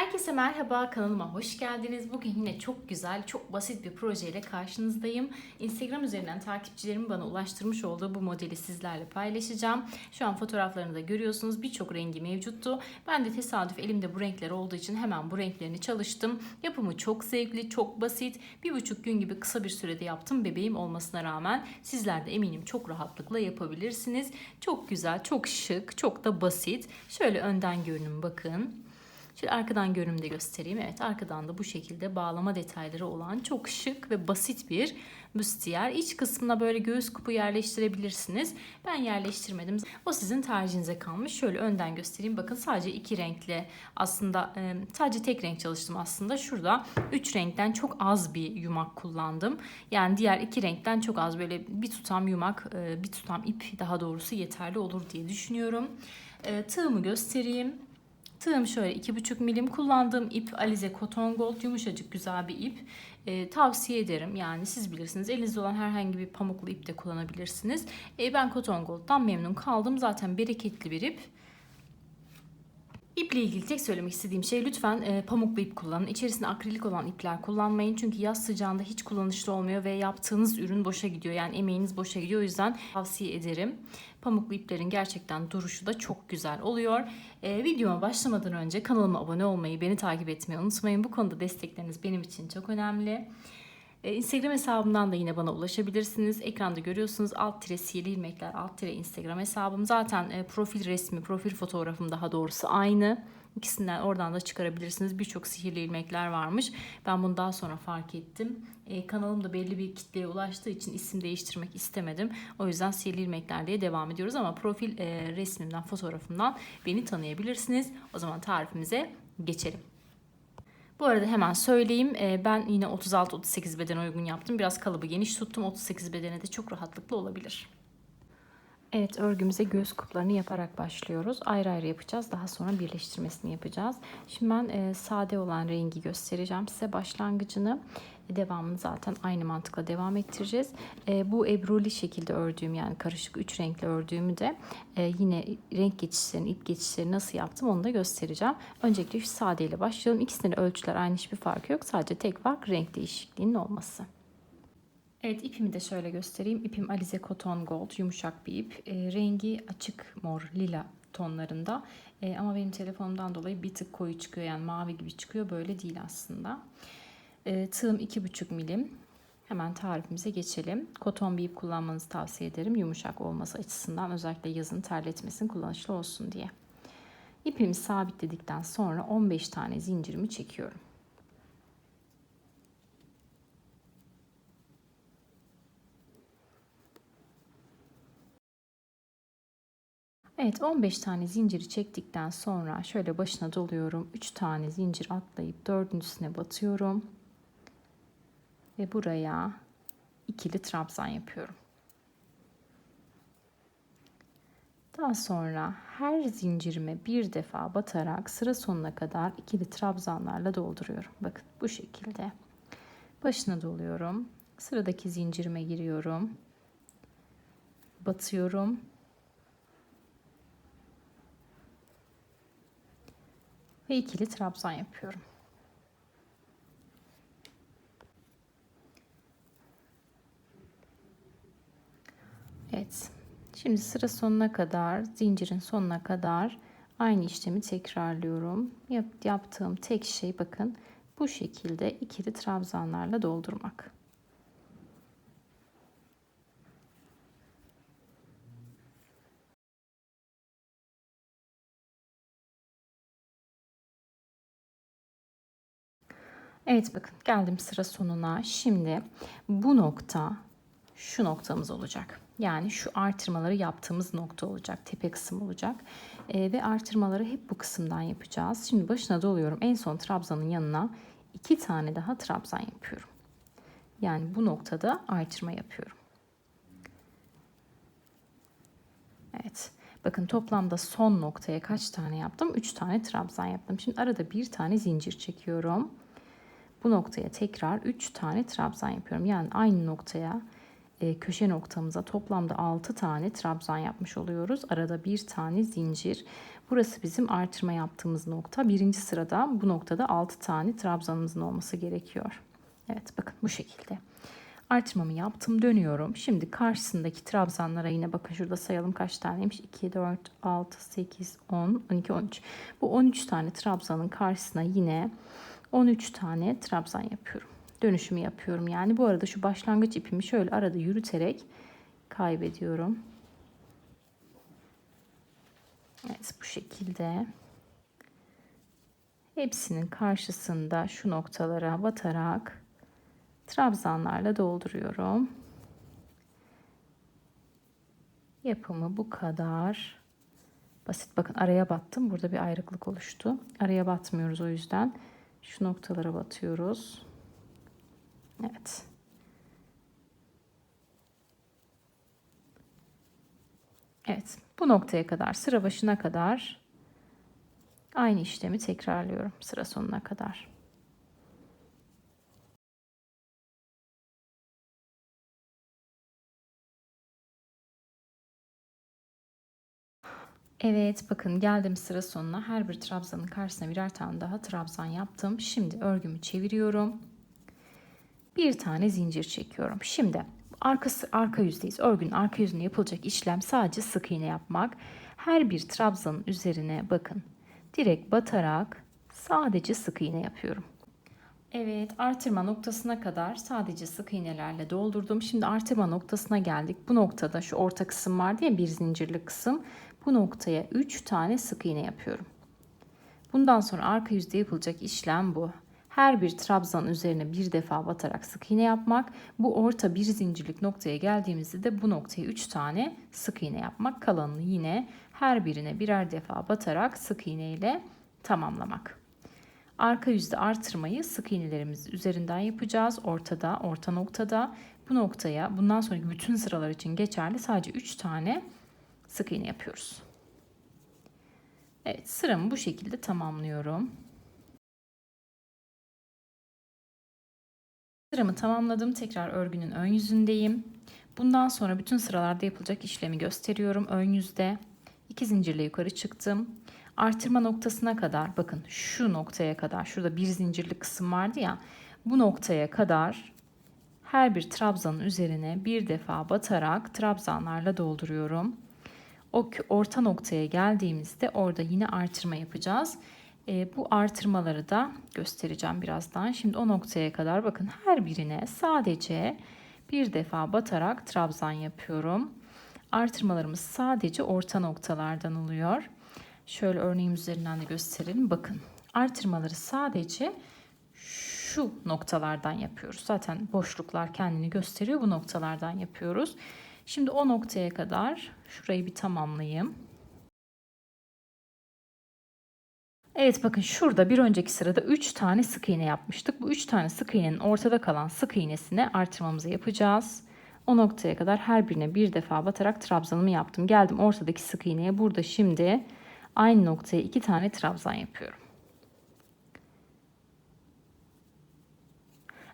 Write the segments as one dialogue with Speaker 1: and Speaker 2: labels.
Speaker 1: Herkese merhaba, kanalıma hoş geldiniz. Bugün yine çok güzel, çok basit bir projeyle karşınızdayım. Instagram üzerinden takipçilerimin bana ulaştırmış olduğu bu modeli sizlerle paylaşacağım. Şu an fotoğraflarını da görüyorsunuz. Birçok rengi mevcuttu. Ben de tesadüf elimde bu renkler olduğu için hemen bu renklerini çalıştım. Yapımı çok zevkli, çok basit. Bir buçuk gün gibi kısa bir sürede yaptım bebeğim olmasına rağmen. Sizler de eminim çok rahatlıkla yapabilirsiniz. Çok güzel, çok şık, çok da basit. Şöyle önden görünüm bakın. Şöyle arkadan görünümde göstereyim. Evet arkadan da bu şekilde bağlama detayları olan çok şık ve basit bir büstiyer. İç kısmına böyle göğüs kupu yerleştirebilirsiniz. Ben yerleştirmedim. O sizin tercihinize kalmış. Şöyle önden göstereyim. Bakın sadece iki renkle aslında e, sadece tek renk çalıştım aslında. Şurada üç renkten çok az bir yumak kullandım. Yani diğer iki renkten çok az böyle bir tutam yumak, e, bir tutam ip daha doğrusu yeterli olur diye düşünüyorum. E, tığımı göstereyim. Tığım şöyle 2,5 milim kullandığım ip Alize Cotton Gold yumuşacık güzel bir ip. E, tavsiye ederim yani siz bilirsiniz elinizde olan herhangi bir pamuklu ip de kullanabilirsiniz. E, ben Cotton Gold'dan memnun kaldım zaten bereketli bir ip. İple ilgili tek söylemek istediğim şey lütfen e, pamuklu ip kullanın. İçerisinde akrilik olan ipler kullanmayın. Çünkü yaz sıcağında hiç kullanışlı olmuyor ve yaptığınız ürün boşa gidiyor. Yani emeğiniz boşa gidiyor. O yüzden tavsiye ederim. Pamuklu iplerin gerçekten duruşu da çok güzel oluyor. E, videoma başlamadan önce kanalıma abone olmayı, beni takip etmeyi unutmayın. Bu konuda destekleriniz benim için çok önemli. E, Instagram hesabımdan da yine bana ulaşabilirsiniz. Ekranda görüyorsunuz alt tire sihirli ilmekler alt tire Instagram hesabım. Zaten e, profil resmi, profil fotoğrafım daha doğrusu aynı. İkisinden oradan da çıkarabilirsiniz. Birçok sihirli ilmekler varmış. Ben bunu daha sonra fark ettim. E, kanalım da belli bir kitleye ulaştığı için isim değiştirmek istemedim. O yüzden sihirli ilmekler diye devam ediyoruz. Ama profil e, resmimden, fotoğrafımdan beni tanıyabilirsiniz. O zaman tarifimize geçelim. Bu arada hemen söyleyeyim. e, Ben yine 36-38 beden uygun yaptım. Biraz kalıbı geniş tuttum. 38 bedene de çok rahatlıkla olabilir. Evet örgümüze göğüs kuplarını yaparak başlıyoruz. Ayrı ayrı yapacağız. Daha sonra birleştirmesini yapacağız. Şimdi ben e, sade olan rengi göstereceğim size başlangıcını. Devamını zaten aynı mantıkla devam ettireceğiz. E, bu ebruli şekilde ördüğüm yani karışık üç renkli ördüğümü de e, yine renk geçişlerini, ip geçişlerini nasıl yaptım onu da göstereceğim. Öncelikle şu sade ile başlayalım. İkisinin ölçüler aynı hiçbir farkı yok. Sadece tek fark renk değişikliğinin olması. Evet ipimi de şöyle göstereyim. İpim Alize Cotton Gold yumuşak bir ip. E, rengi açık mor lila tonlarında. E, ama benim telefonumdan dolayı bir tık koyu çıkıyor. Yani mavi gibi çıkıyor. Böyle değil aslında. E, tığım 2,5 milim. Hemen tarifimize geçelim. Koton bir ip kullanmanızı tavsiye ederim. Yumuşak olması açısından özellikle yazın terletmesin kullanışlı olsun diye. İpimi sabitledikten sonra 15 tane zincirimi çekiyorum. Evet 15 tane zinciri çektikten sonra şöyle başına doluyorum. 3 tane zincir atlayıp dördüncüsüne batıyorum. Ve buraya ikili trabzan yapıyorum. Daha sonra her zincirime bir defa batarak sıra sonuna kadar ikili trabzanlarla dolduruyorum. Bakın bu şekilde. Başına doluyorum. Sıradaki zincirime giriyorum. Batıyorum ve ikili trabzan yapıyorum. Evet. Şimdi sıra sonuna kadar, zincirin sonuna kadar aynı işlemi tekrarlıyorum. Yap, yaptığım tek şey bakın bu şekilde ikili trabzanlarla doldurmak. Evet bakın geldim sıra sonuna. Şimdi bu nokta şu noktamız olacak. Yani şu artırmaları yaptığımız nokta olacak. Tepe kısım olacak. E, ve artırmaları hep bu kısımdan yapacağız. Şimdi başına doluyorum. En son trabzanın yanına iki tane daha trabzan yapıyorum. Yani bu noktada artırma yapıyorum. Evet. Bakın toplamda son noktaya kaç tane yaptım? 3 tane trabzan yaptım. Şimdi arada bir tane zincir çekiyorum. Bu noktaya tekrar 3 tane trabzan yapıyorum. Yani aynı noktaya e, köşe noktamıza toplamda 6 tane trabzan yapmış oluyoruz. Arada bir tane zincir. Burası bizim artırma yaptığımız nokta. Birinci sırada bu noktada 6 tane trabzanımızın olması gerekiyor. Evet bakın bu şekilde. Artırmamı yaptım dönüyorum. Şimdi karşısındaki trabzanlara yine bakın şurada sayalım kaç taneymiş. 2, 4, 6, 8, 10, 12, 13. Bu 13 tane trabzanın karşısına yine 13 tane trabzan yapıyorum. Dönüşümü yapıyorum. Yani bu arada şu başlangıç ipimi şöyle arada yürüterek kaybediyorum. Evet bu şekilde. Hepsinin karşısında şu noktalara batarak trabzanlarla dolduruyorum. Yapımı bu kadar. Basit bakın araya battım. Burada bir ayrıklık oluştu. Araya batmıyoruz o yüzden. Şu noktalara batıyoruz. Evet. Evet. Bu noktaya kadar sıra başına kadar aynı işlemi tekrarlıyorum sıra sonuna kadar. Evet bakın geldim sıra sonuna. Her bir trabzanın karşısına birer tane daha trabzan yaptım. Şimdi örgümü çeviriyorum. Bir tane zincir çekiyorum. Şimdi arkası arka yüzdeyiz. Örgünün arka yüzünde yapılacak işlem sadece sık iğne yapmak. Her bir trabzanın üzerine bakın. Direkt batarak sadece sık iğne yapıyorum. Evet artırma noktasına kadar sadece sık iğnelerle doldurdum. Şimdi artırma noktasına geldik. Bu noktada şu orta kısım var diye bir zincirli kısım. Bu noktaya 3 tane sık iğne yapıyorum. Bundan sonra arka yüzde yapılacak işlem bu. Her bir trabzan üzerine bir defa batarak sık iğne yapmak. Bu orta bir zincirlik noktaya geldiğimizde de bu noktaya 3 tane sık iğne yapmak. Kalanını yine her birine birer defa batarak sık iğne ile tamamlamak. Arka yüzde artırmayı sık iğnelerimiz üzerinden yapacağız. Ortada, orta noktada. Bu noktaya bundan sonraki bütün sıralar için geçerli sadece 3 tane sık iğne yapıyoruz. Evet sıramı bu şekilde tamamlıyorum. Sıramı tamamladım. Tekrar örgünün ön yüzündeyim. Bundan sonra bütün sıralarda yapılacak işlemi gösteriyorum. Ön yüzde iki zincirle yukarı çıktım. Artırma noktasına kadar bakın şu noktaya kadar şurada bir zincirli kısım vardı ya bu noktaya kadar her bir trabzanın üzerine bir defa batarak trabzanlarla dolduruyorum. O orta noktaya geldiğimizde orada yine artırma yapacağız. E, bu artırmaları da göstereceğim birazdan. Şimdi o noktaya kadar bakın her birine sadece bir defa batarak trabzan yapıyorum. Artırmalarımız sadece orta noktalardan oluyor. Şöyle örneğim üzerinden de gösterelim. Bakın artırmaları sadece şu noktalardan yapıyoruz. Zaten boşluklar kendini gösteriyor. Bu noktalardan yapıyoruz. Şimdi o noktaya kadar şurayı bir tamamlayayım. Evet bakın şurada bir önceki sırada 3 tane sık iğne yapmıştık. Bu 3 tane sık iğnenin ortada kalan sık iğnesine artırmamızı yapacağız. O noktaya kadar her birine bir defa batarak trabzanımı yaptım. Geldim ortadaki sık iğneye. Burada şimdi aynı noktaya 2 tane trabzan yapıyorum.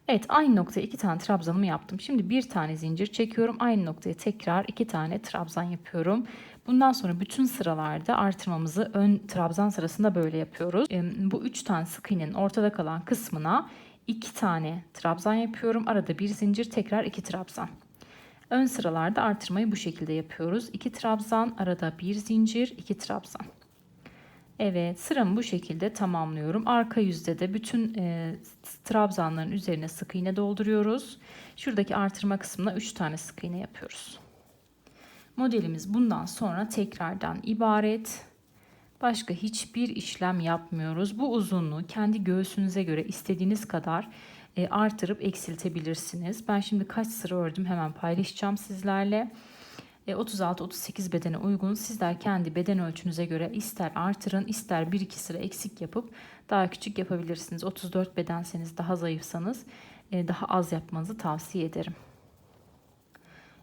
Speaker 1: Evet aynı noktaya iki tane trabzanımı yaptım. Şimdi bir tane zincir çekiyorum. Aynı noktaya tekrar iki tane trabzan yapıyorum. Bundan sonra bütün sıralarda artırmamızı ön trabzan sırasında böyle yapıyoruz. Bu üç tane sık iğnenin ortada kalan kısmına iki tane trabzan yapıyorum. Arada bir zincir tekrar iki trabzan. Ön sıralarda artırmayı bu şekilde yapıyoruz. 2 trabzan, arada bir zincir, 2 trabzan. Evet sıramı bu şekilde tamamlıyorum. Arka yüzde de bütün e, trabzanların üzerine sık iğne dolduruyoruz. Şuradaki artırma kısmına 3 tane sık iğne yapıyoruz. Modelimiz bundan sonra tekrardan ibaret. Başka hiçbir işlem yapmıyoruz. Bu uzunluğu kendi göğsünüze göre istediğiniz kadar e, artırıp eksiltebilirsiniz. Ben şimdi kaç sıra ördüm hemen paylaşacağım sizlerle. 36-38 e, bedene uygun. Sizler kendi beden ölçünüze göre ister artırın ister 1-2 sıra eksik yapıp daha küçük yapabilirsiniz. 34 bedenseniz daha zayıfsanız e, daha az yapmanızı tavsiye ederim.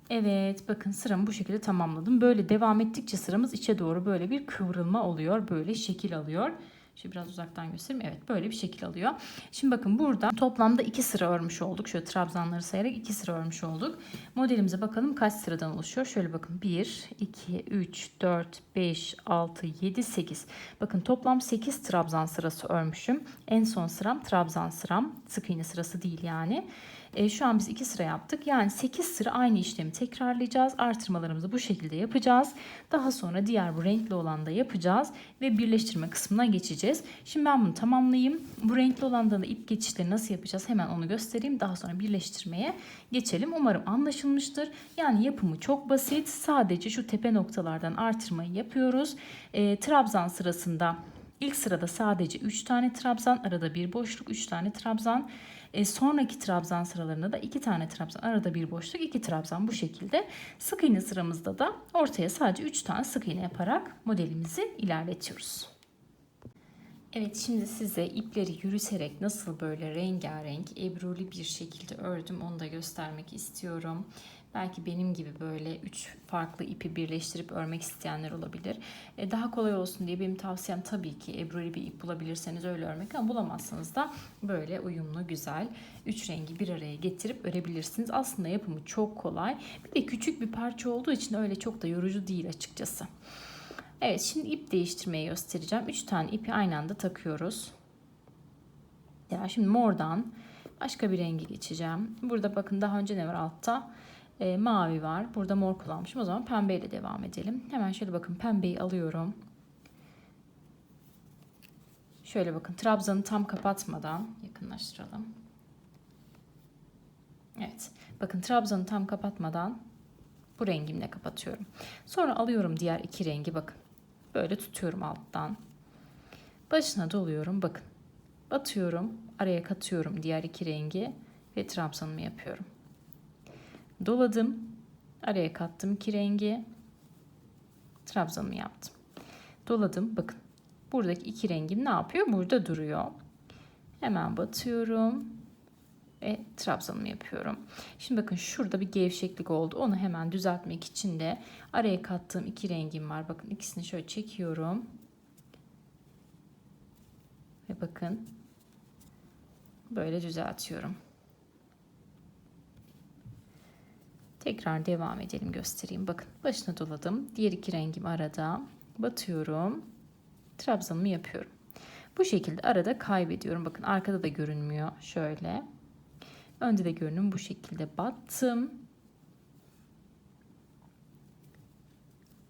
Speaker 1: Evet bakın sıramı bu şekilde tamamladım. Böyle devam ettikçe sıramız içe doğru böyle bir kıvrılma oluyor. Böyle şekil alıyor. Şöyle biraz uzaktan göstereyim. Evet böyle bir şekil alıyor. Şimdi bakın burada toplamda iki sıra örmüş olduk. Şöyle trabzanları sayarak iki sıra örmüş olduk. Modelimize bakalım kaç sıradan oluşuyor. Şöyle bakın 1, 2, 3, 4, 5, 6, 7, 8. Bakın toplam 8 trabzan sırası örmüşüm. En son sıram trabzan sıram. Sık iğne sırası değil yani. E, şu an biz 2 sıra yaptık. Yani 8 sıra aynı işlemi tekrarlayacağız. Artırmalarımızı bu şekilde yapacağız. Daha sonra diğer bu renkli olan da yapacağız. Ve birleştirme kısmına geçeceğiz. Şimdi ben bunu tamamlayayım. Bu renkli olanda da ip geçişleri nasıl yapacağız hemen onu göstereyim. Daha sonra birleştirmeye geçelim. Umarım anlaşılmıştır. Yani yapımı çok basit. Sadece şu tepe noktalardan artırmayı yapıyoruz. E, trabzan sırasında ilk sırada sadece 3 tane trabzan, arada bir boşluk, 3 tane trabzan. E, sonraki trabzan sıralarında da 2 tane trabzan, arada bir boşluk, 2 trabzan bu şekilde. Sık iğne sıramızda da ortaya sadece 3 tane sık iğne yaparak modelimizi ilerletiyoruz. Evet şimdi size ipleri yürüterek nasıl böyle rengarenk ebruli bir şekilde ördüm onu da göstermek istiyorum. Belki benim gibi böyle üç farklı ipi birleştirip örmek isteyenler olabilir. E, daha kolay olsun diye benim tavsiyem tabii ki ebruli bir ip bulabilirseniz öyle örmek ama bulamazsanız da böyle uyumlu güzel üç rengi bir araya getirip örebilirsiniz. Aslında yapımı çok kolay. Bir de küçük bir parça olduğu için öyle çok da yorucu değil açıkçası. Evet şimdi ip değiştirmeyi göstereceğim. 3 tane ipi aynı anda takıyoruz. Ya şimdi mordan başka bir rengi geçeceğim. Burada bakın daha önce ne var altta? E, mavi var. Burada mor kullanmışım. O zaman pembeyle devam edelim. Hemen şöyle bakın pembeyi alıyorum. Şöyle bakın trabzanı tam kapatmadan yakınlaştıralım. Evet. Bakın trabzanı tam kapatmadan bu rengimle kapatıyorum. Sonra alıyorum diğer iki rengi bakın. Böyle tutuyorum alttan. Başına doluyorum bakın. Batıyorum, araya katıyorum diğer iki rengi ve trabzanımı yapıyorum. Doladım, araya kattım iki rengi, trabzanımı yaptım. Doladım, bakın. Buradaki iki rengim ne yapıyor? Burada duruyor. Hemen batıyorum ve trabzanımı yapıyorum. Şimdi bakın şurada bir gevşeklik oldu. Onu hemen düzeltmek için de araya kattığım iki rengim var. Bakın ikisini şöyle çekiyorum. Ve bakın böyle düzeltiyorum. Tekrar devam edelim göstereyim. Bakın başına doladım. Diğer iki rengim arada. Batıyorum. Trabzanımı yapıyorum. Bu şekilde arada kaybediyorum. Bakın arkada da görünmüyor. Şöyle. Önde de görünüm bu şekilde battım.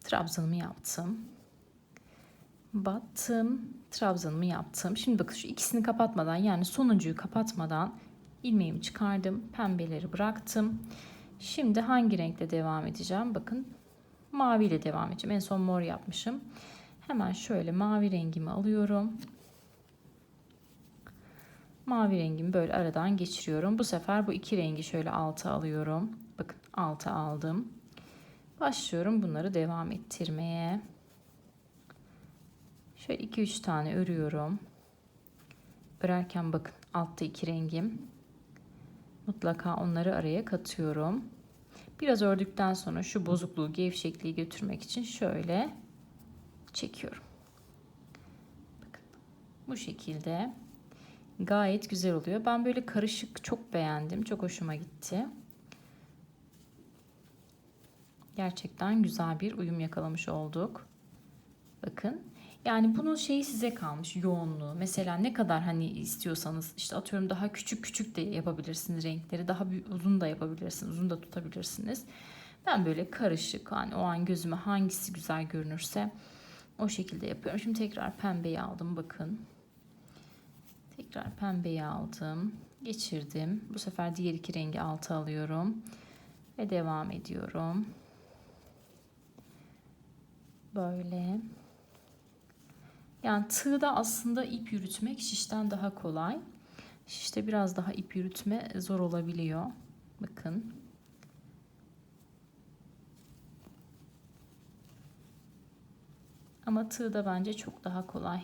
Speaker 1: Trabzanımı yaptım. Battım. Trabzanımı yaptım. Şimdi bakın şu ikisini kapatmadan yani sonuncuyu kapatmadan ilmeğimi çıkardım. Pembeleri bıraktım. Şimdi hangi renkle devam edeceğim? Bakın mavi ile devam edeceğim. En son mor yapmışım. Hemen şöyle mavi rengimi alıyorum. Mavi rengimi böyle aradan geçiriyorum. Bu sefer bu iki rengi şöyle alta alıyorum. Bakın alta aldım. Başlıyorum bunları devam ettirmeye. Şöyle 2-3 tane örüyorum. Örerken bakın altta iki rengim. Mutlaka onları araya katıyorum. Biraz ördükten sonra şu bozukluğu, gevşekliği götürmek için şöyle çekiyorum. Bakın bu şekilde gayet güzel oluyor. Ben böyle karışık çok beğendim. Çok hoşuma gitti. Gerçekten güzel bir uyum yakalamış olduk. Bakın. Yani bunun şeyi size kalmış yoğunluğu. Mesela ne kadar hani istiyorsanız işte atıyorum daha küçük küçük de yapabilirsiniz renkleri. Daha uzun da yapabilirsiniz. Uzun da tutabilirsiniz. Ben böyle karışık hani o an gözüme hangisi güzel görünürse o şekilde yapıyorum. Şimdi tekrar pembeyi aldım bakın. Tekrar pembeyi aldım. Geçirdim. Bu sefer diğer iki rengi alta alıyorum. Ve devam ediyorum. Böyle. Yani tığda aslında ip yürütmek şişten daha kolay. Şişte biraz daha ip yürütme zor olabiliyor. Bakın. Ama tığda bence çok daha kolay.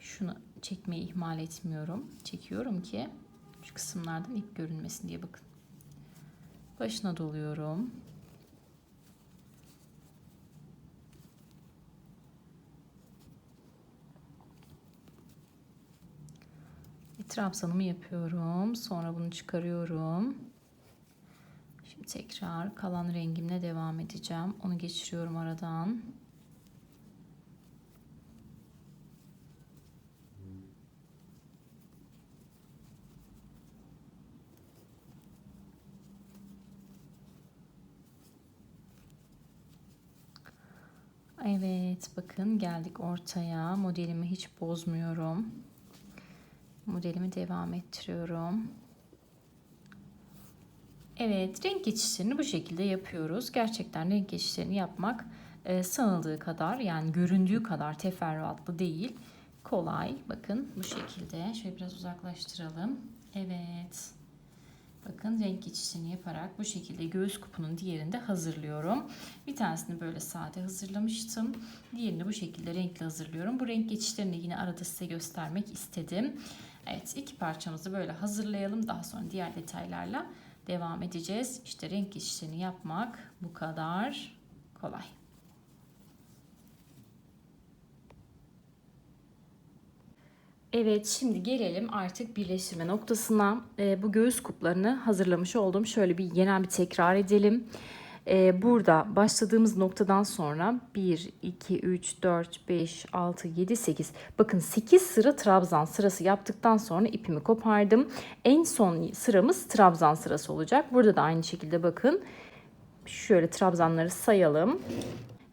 Speaker 1: Şunu çekmeyi ihmal etmiyorum. Çekiyorum ki şu kısımlardan ip görünmesin diye bakın. Başına doluyorum. Trabzanımı yapıyorum. Sonra bunu çıkarıyorum. Şimdi tekrar kalan rengimle devam edeceğim. Onu geçiriyorum aradan. Evet bakın geldik ortaya. Modelimi hiç bozmuyorum. Modelimi devam ettiriyorum. Evet renk geçişlerini bu şekilde yapıyoruz. Gerçekten renk geçişlerini yapmak e, sanıldığı kadar yani göründüğü kadar teferruatlı değil. Kolay. Bakın bu şekilde. Şöyle biraz uzaklaştıralım. Evet. Bakın renk geçişini yaparak bu şekilde göğüs kupunun diğerini de hazırlıyorum. Bir tanesini böyle sade hazırlamıştım. Diğerini bu şekilde renkli hazırlıyorum. Bu renk geçişlerini yine arada size göstermek istedim. Evet iki parçamızı böyle hazırlayalım. Daha sonra diğer detaylarla devam edeceğiz. İşte renk geçişlerini yapmak bu kadar kolay. Evet şimdi gelelim artık birleştirme noktasına. Ee, bu göğüs kuplarını hazırlamış oldum. Şöyle bir genel bir tekrar edelim. Ee, burada başladığımız noktadan sonra 1, 2, 3, 4, 5, 6, 7, 8. Bakın 8 sıra trabzan sırası yaptıktan sonra ipimi kopardım. En son sıramız trabzan sırası olacak. Burada da aynı şekilde bakın. Şöyle trabzanları sayalım.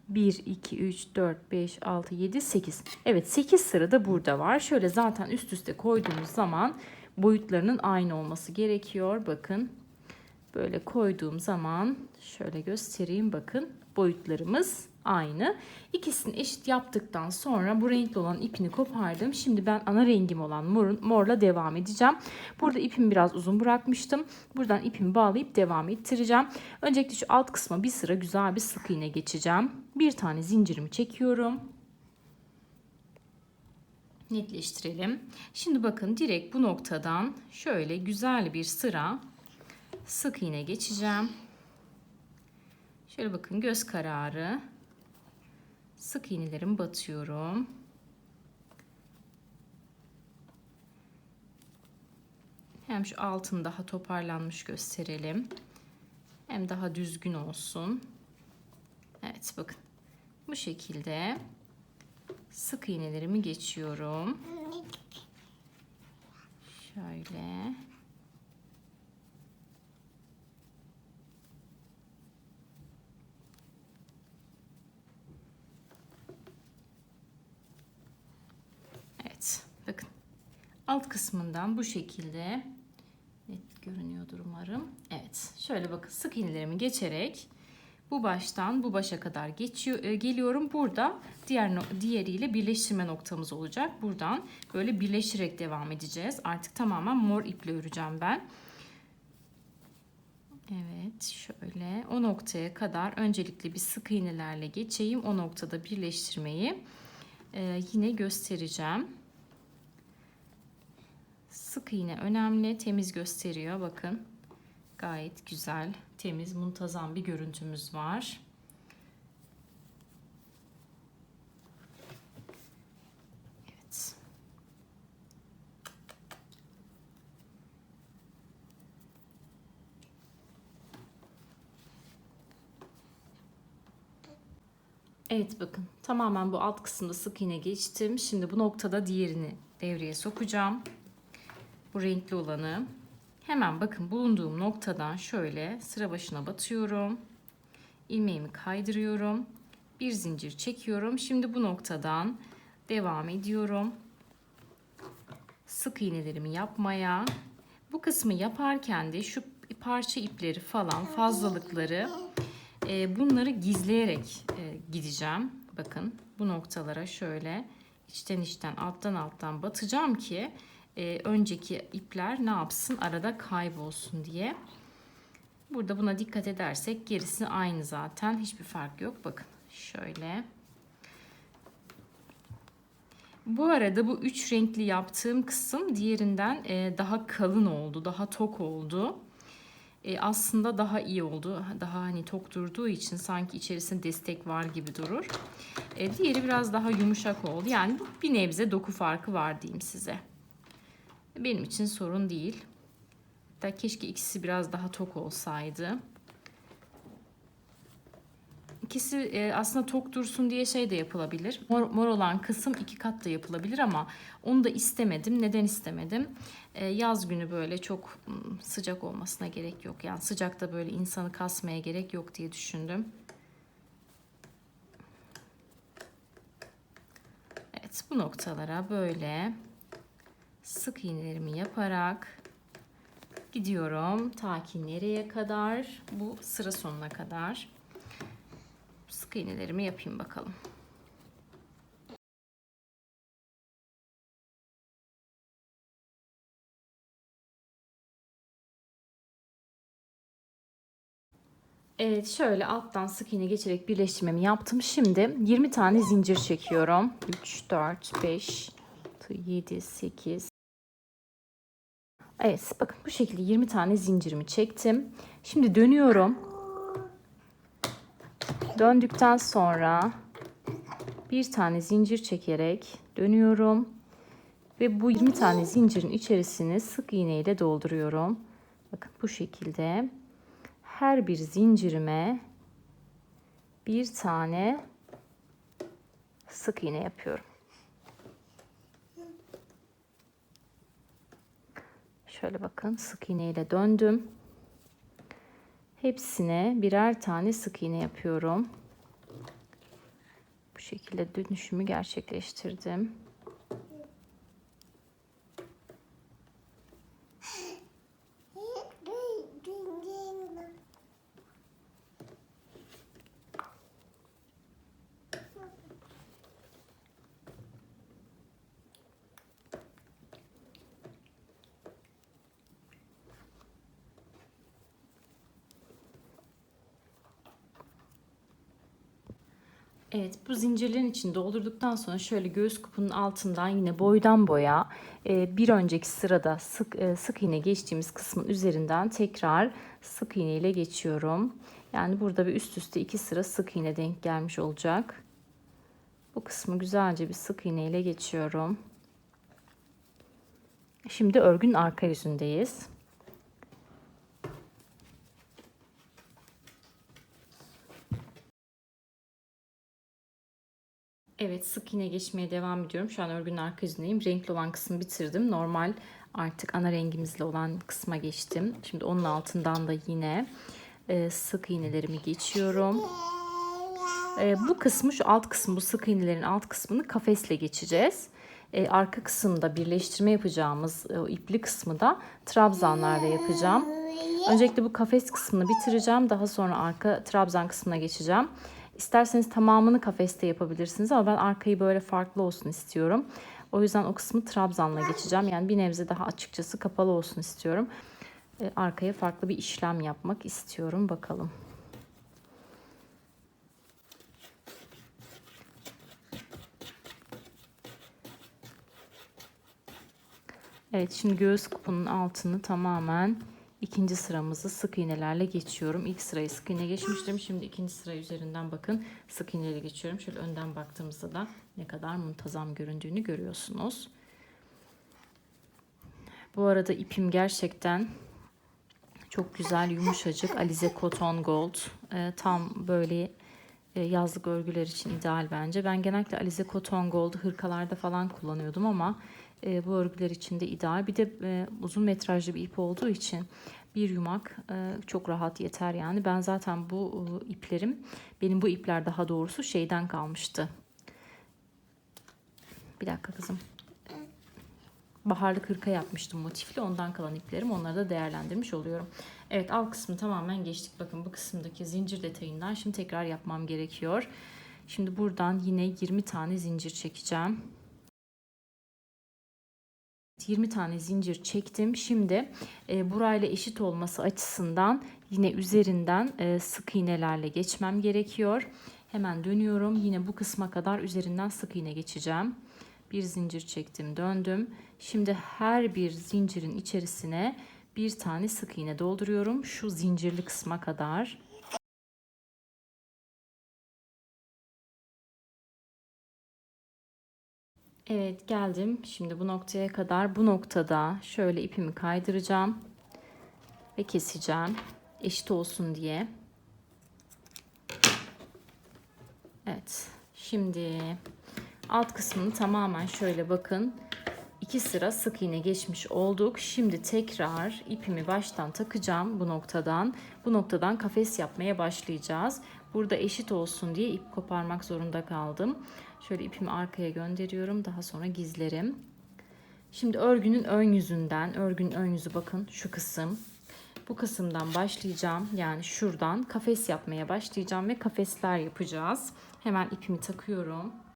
Speaker 1: 1, 2, 3, 4, 5, 6, 7, 8. Evet 8 sıra da burada var. Şöyle zaten üst üste koyduğumuz zaman boyutlarının aynı olması gerekiyor. Bakın böyle koyduğum zaman şöyle göstereyim bakın boyutlarımız aynı. İkisini eşit yaptıktan sonra bu renkli olan ipini kopardım. Şimdi ben ana rengim olan morun, morla devam edeceğim. Burada ipimi biraz uzun bırakmıştım. Buradan ipimi bağlayıp devam ettireceğim. Öncelikle şu alt kısma bir sıra güzel bir sık iğne geçeceğim. Bir tane zincirimi çekiyorum. Netleştirelim. Şimdi bakın direkt bu noktadan şöyle güzel bir sıra sık iğne geçeceğim. Şöyle bakın göz kararı sık iğnelerimi batıyorum. Hem şu altını daha toparlanmış gösterelim. Hem daha düzgün olsun. Evet bakın. Bu şekilde sık iğnelerimi geçiyorum. Şöyle. Evet. Bakın. Alt kısmından bu şekilde net görünüyordur umarım. Evet. Şöyle bakın sık iğnelerimi geçerek bu baştan bu başa kadar geçiyor e, geliyorum. Burada diğer diğeriyle birleştirme noktamız olacak. Buradan böyle birleştirerek devam edeceğiz. Artık tamamen mor iple öreceğim ben. Evet şöyle o noktaya kadar öncelikle bir sık iğnelerle geçeyim. O noktada birleştirmeyi e, yine göstereceğim. Sık iğne önemli. Temiz gösteriyor. Bakın. Gayet güzel, temiz, muntazam bir görüntümüz var. Evet. Evet bakın tamamen bu alt kısımda sık iğne geçtim. Şimdi bu noktada diğerini devreye sokacağım. Bu renkli olanı. Hemen bakın bulunduğum noktadan şöyle sıra başına batıyorum. ilmeğimi kaydırıyorum. Bir zincir çekiyorum. Şimdi bu noktadan devam ediyorum. Sık iğnelerimi yapmaya. Bu kısmı yaparken de şu parça ipleri falan fazlalıkları e, bunları gizleyerek e, gideceğim. Bakın bu noktalara şöyle içten içten alttan alttan batacağım ki e, önceki ipler ne yapsın arada kaybolsun diye. Burada buna dikkat edersek gerisi aynı zaten. Hiçbir fark yok. Bakın şöyle. Bu arada bu üç renkli yaptığım kısım diğerinden e, daha kalın oldu. Daha tok oldu. E, aslında daha iyi oldu. Daha hani tok durduğu için sanki içerisinde destek var gibi durur. E, diğeri biraz daha yumuşak oldu. Yani bir nebze doku farkı var diyeyim size. Benim için sorun değil. Hatta keşke ikisi biraz daha tok olsaydı. İkisi e, aslında tok dursun diye şey de yapılabilir. Mor, mor olan kısım iki kat da yapılabilir ama onu da istemedim. Neden istemedim? E, yaz günü böyle çok sıcak olmasına gerek yok. Yani sıcakta böyle insanı kasmaya gerek yok diye düşündüm. Evet bu noktalara böyle sık iğnelerimi yaparak gidiyorum. Ta ki nereye kadar? Bu sıra sonuna kadar. Sık iğnelerimi yapayım bakalım. Evet şöyle alttan sık iğne geçerek birleştirmemi yaptım. Şimdi 20 tane zincir çekiyorum. 3, 4, 5, 7, 8. Evet bakın bu şekilde 20 tane zincirimi çektim. Şimdi dönüyorum. Döndükten sonra bir tane zincir çekerek dönüyorum. Ve bu 20 tane zincirin içerisini sık iğne ile dolduruyorum. Bakın bu şekilde her bir zincirime bir tane sık iğne yapıyorum. Şöyle bakın sık iğne ile döndüm. Hepsine birer tane sık iğne yapıyorum. Bu şekilde dönüşümü gerçekleştirdim. Evet bu zincirlerin içini doldurduktan sonra şöyle göğüs kupunun altından yine boydan boya e, bir önceki sırada sık e, sık iğne geçtiğimiz kısmın üzerinden tekrar sık iğne ile geçiyorum. Yani burada bir üst üste iki sıra sık iğne denk gelmiş olacak. Bu kısmı güzelce bir sık iğne ile geçiyorum. Şimdi örgünün arka yüzündeyiz. Evet sık iğne geçmeye devam ediyorum. Şu an örgünün arka yüzündeyim. Renkli olan kısmı bitirdim. Normal artık ana rengimizle olan kısma geçtim. Şimdi onun altından da yine e, sık iğnelerimi geçiyorum. E, bu kısmı şu alt kısmı bu sık iğnelerin alt kısmını kafesle geçeceğiz. E, arka kısımda birleştirme yapacağımız ipli kısmı da trabzanlarla yapacağım. Öncelikle bu kafes kısmını bitireceğim. Daha sonra arka trabzan kısmına geçeceğim. İsterseniz tamamını kafeste yapabilirsiniz ama ben arkayı böyle farklı olsun istiyorum. O yüzden o kısmı trabzanla geçeceğim. Yani bir nebze daha açıkçası kapalı olsun istiyorum. Ee, arkaya farklı bir işlem yapmak istiyorum. Bakalım. Evet şimdi göğüs kupunun altını tamamen ikinci sıramızı sık iğnelerle geçiyorum. İlk sırayı sık iğne geçmiştim. Şimdi ikinci sıra üzerinden bakın sık iğneyle geçiyorum. Şöyle önden baktığımızda da ne kadar muntazam göründüğünü görüyorsunuz. Bu arada ipim gerçekten çok güzel yumuşacık Alize Cotton Gold. Ee, tam böyle e, yazlık örgüler için ideal bence. Ben genellikle Alize Cotton Gold'u hırkalarda falan kullanıyordum ama e, bu örgüler için de ideal. Bir de e, uzun metrajlı bir ip olduğu için bir yumak e, çok rahat yeter yani. Ben zaten bu e, iplerim, benim bu ipler daha doğrusu şeyden kalmıştı. Bir dakika kızım. Baharlı kırka yapmıştım motifli. Ondan kalan iplerim. Onları da değerlendirmiş oluyorum. Evet alt kısmı tamamen geçtik. Bakın bu kısımdaki zincir detayından şimdi tekrar yapmam gerekiyor. Şimdi buradan yine 20 tane zincir çekeceğim. 20 tane zincir çektim. Şimdi e, burayla eşit olması açısından yine üzerinden e, sık iğnelerle geçmem gerekiyor. Hemen dönüyorum. Yine bu kısma kadar üzerinden sık iğne geçeceğim. Bir zincir çektim, döndüm. Şimdi her bir zincirin içerisine bir tane sık iğne dolduruyorum. Şu zincirli kısma kadar. Evet geldim. Şimdi bu noktaya kadar bu noktada şöyle ipimi kaydıracağım ve keseceğim. Eşit olsun diye. Evet. Şimdi alt kısmını tamamen şöyle bakın. iki sıra sık iğne geçmiş olduk. Şimdi tekrar ipimi baştan takacağım bu noktadan. Bu noktadan kafes yapmaya başlayacağız. Burada eşit olsun diye ip koparmak zorunda kaldım. Şöyle ipimi arkaya gönderiyorum. Daha sonra gizlerim. Şimdi örgünün ön yüzünden, örgünün ön yüzü bakın şu kısım. Bu kısımdan başlayacağım. Yani şuradan kafes yapmaya başlayacağım ve kafesler yapacağız. Hemen ipimi takıyorum.